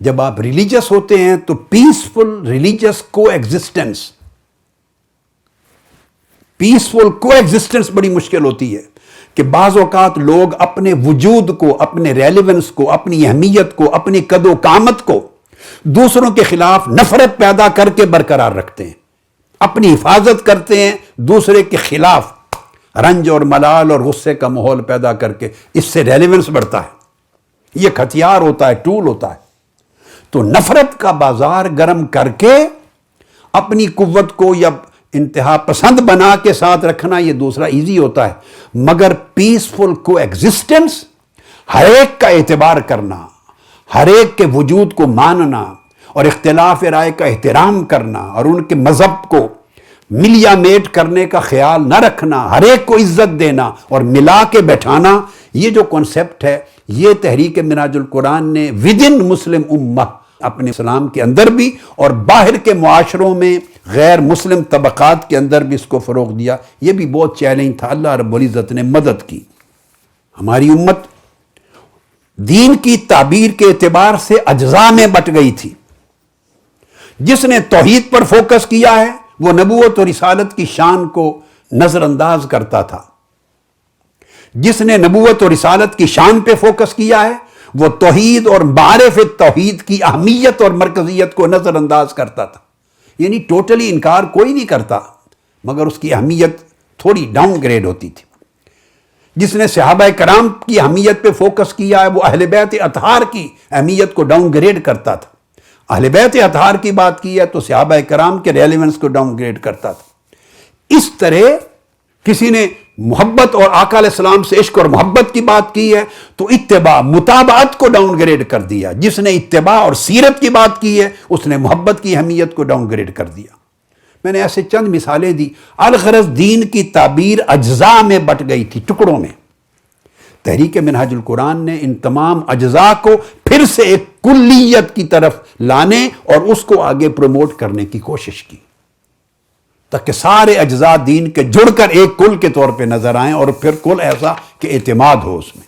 جب آپ ریلیجس ہوتے ہیں تو پیسفل ریلیجس کو ایگزسٹنس پیسفل کو ایگزسٹنس بڑی مشکل ہوتی ہے کہ بعض اوقات لوگ اپنے وجود کو، اپنے ریلیونس کو، اپنی اہمیت کو، اپنی قد و کامت کو دوسروں کے خلاف نفرت پیدا کر کے برقرار رکھتے ہیں، اپنی حفاظت کرتے ہیں دوسرے کے خلاف رنج اور ملال اور غصے کا ماحول پیدا کر کے اس سے ریلیونس بڑھتا ہے۔ یہ ہتھیار ہوتا ہے، ٹول ہوتا ہے۔ تو نفرت کا بازار گرم کر کے اپنی قوت کو یا انتہا پسند بنا کے ساتھ رکھنا یہ دوسرا ایزی ہوتا ہے۔ مگر پیسفل کو ایگزسٹنس ہر ایک کا اعتبار کرنا، ہر ایک کے وجود کو ماننا اور اختلاف رائے کا احترام کرنا اور ان کے مذہب کو ملیا میٹ کرنے کا خیال نہ رکھنا، ہر ایک کو عزت دینا اور ملا کے بیٹھانا، یہ جو کنسپٹ ہے، یہ تحریک مناج القرآن نے ود ان مسلم امہ اپنے اسلام کے اندر بھی اور باہر کے معاشروں میں غیر مسلم طبقات کے اندر بھی اس کو فروغ دیا۔ یہ بھی بہت چیلنج تھا۔ اللہ رب العزت نے مدد کی۔ ہماری امت دین کی تعبیر کے اعتبار سے اجزاء میں بٹ گئی تھی۔ جس نے توحید پر فوکس کیا ہے، وہ نبوت اور رسالت کی شان کو نظر انداز کرتا تھا۔ جس نے نبوت اور رسالت کی شان پہ فوکس کیا ہے وہ توحید اور معرف توحید کی اہمیت اور مرکزیت کو نظر انداز کرتا تھا۔ یعنی ٹوٹلی انکار کوئی نہیں کرتا، مگر اس کی اہمیت تھوڑی ڈاؤن گریڈ ہوتی تھی۔ جس نے صحابہ کرام کی اہمیت پہ فوکس کیا ہے وہ اہل بیت اطہار کی اہمیت کو ڈاؤن گریڈ کرتا تھا۔ اہل بیت اطہار کی بات کی ہے تو صحابہ کرام کے ریلیونس کو ڈاؤن گریڈ کرتا تھا۔ اس طرح کسی نے محبت اور آقا علیہ السلام سے عشق اور محبت کی بات کی ہے، تو اتباع، مطابعت کو ڈاؤن گریڈ کر دیا۔ جس نے اتباع اور سیرت کی بات کی ہے، اس نے محبت کی اہمیت کو ڈاؤن گریڈ کر دیا۔ میں نے ایسے چند مثالیں دی۔ الغرض دین کی تعبیر اجزاء میں بٹ گئی تھی ٹکڑوں میں۔ تحریک منہاج القرآن نے ان تمام اجزاء کو پھر سے ایک کلیت کی طرف لانے اور اس کو آگے پروموٹ کرنے کی کوشش کی۔ تاکہ سارے اجزاء دین کے جڑ کر ایک کل کے طور پہ نظر آئیں اور پھر کل ایسا کہ اعتماد ہو اس میں۔